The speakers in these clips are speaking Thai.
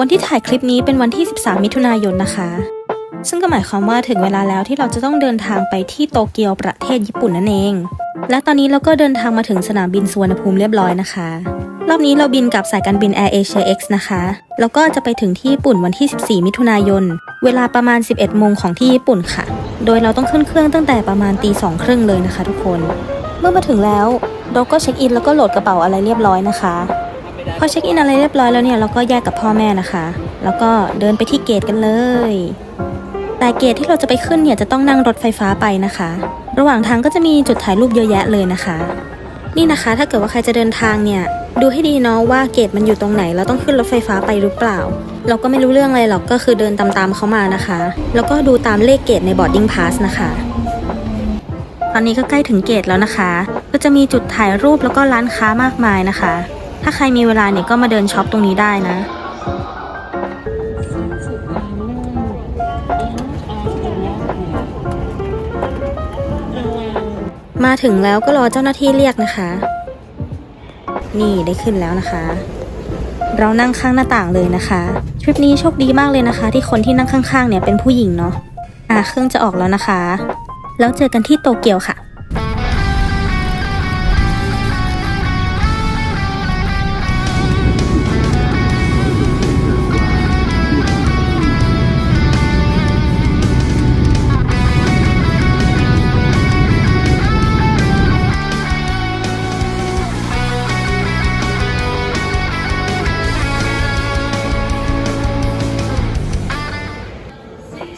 วันที่ถ่ายคลิปนี้เป็นวันที่ 13 มิถุนายนนะคะ ซึ่งก็หมายความว่าถึงเวลาแล้วที่เราจะต้องเดินทางไปที่โตเกียวประเทศญี่ปุ่นนั่นเอง และตอนนี้เราก็เดินทางมาถึงสนามบินสุวรรณภูมิเรียบร้อยนะคะ รอบนี้เราบินกับสายการบิน Air Asia X นะคะ แล้วก็จะไปถึงที่ญี่ปุ่นวันที่ 14 มิถุนายน เวลาประมาณ 11 โมงของที่ญี่ปุ่นค่ะ โดยเราต้องขึ้นเครื่องตั้งแต่ประมาณตีสองครึ่งเลยนะคะ ทุกคน เมื่อมาถึงแล้วเราก็เช็คอินแล้วก็โหลดกระเป๋าอะไรเรียบร้อยนะคะ พอเช็คอินอะไรเรียบร้อยแล้วเนี่ยเราก็แยกกับพ่อแม่นะคะ แล้วก็เดินไปที่เกตกันเลย แต่เกตที่เราจะไปขึ้นเนี่ยจะต้องนั่งรถไฟฟ้าไปนะคะ ระหว่างทางก็จะมีจุดถ่ายรูปเยอะแยะเลยนะคะ นี่นะคะ ถ้าเกิดว่าใครจะเดินทางเนี่ยดูให้ดีเนาะว่าเกตมันอยู่ตรงไหนเราต้องขึ้นรถไฟฟ้าไปหรือเปล่า เราก็ไม่รู้เรื่องอะไรหรอกก็คือเดินตามๆเขามานะคะ แล้วก็ดูตามเลขเกตใน boarding pass นะคะตอนนี้ก็ใกล้ถึงเกตแล้วนะคะ ก็จะมีจุดถ่ายรูปแล้วก็ร้านค้ามากมายนะคะ ถ้าใครมีเวลาเนี่ยก็มาเดินช็อปตรงนี้ได้นะมาถึงแล้วก็รอเจ้าหน้าที่เรียกนะคะ นี่ได้ขึ้นแล้วนะคะ เรานั่งข้างหน้าต่างเลยนะคะ ทริปนี้โชคดีมากเลยนะคะ ที่คนที่นั่งข้างๆเนี่ยเป็นผู้หญิงเนาะ อ่าเครื่องจะออกแล้วนะคะ แล้วเจอกันที่โตเกียวค่ะ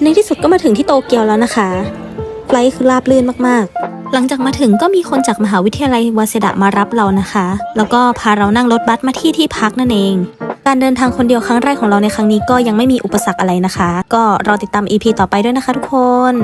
ในที่สุดก็มาถึงที่โตเกียวแล้วนะคะไฟล์คือราบลื่นมากๆ หลังจากมาถึงก็มีคนจากมหาวิทยาลัยวาเซดะมารับเรานะคะ แล้วก็พาเรานั่งรถบัสมาที่ที่พักนั่นเอง การเดินทางคนเดียวครั้งแรกของเราในครั้งนี้ก็ยังไม่มีอุปสรรคอะไรนะคะ ก็รอติดตาม EP ต่อไปด้วยนะคะทุกคน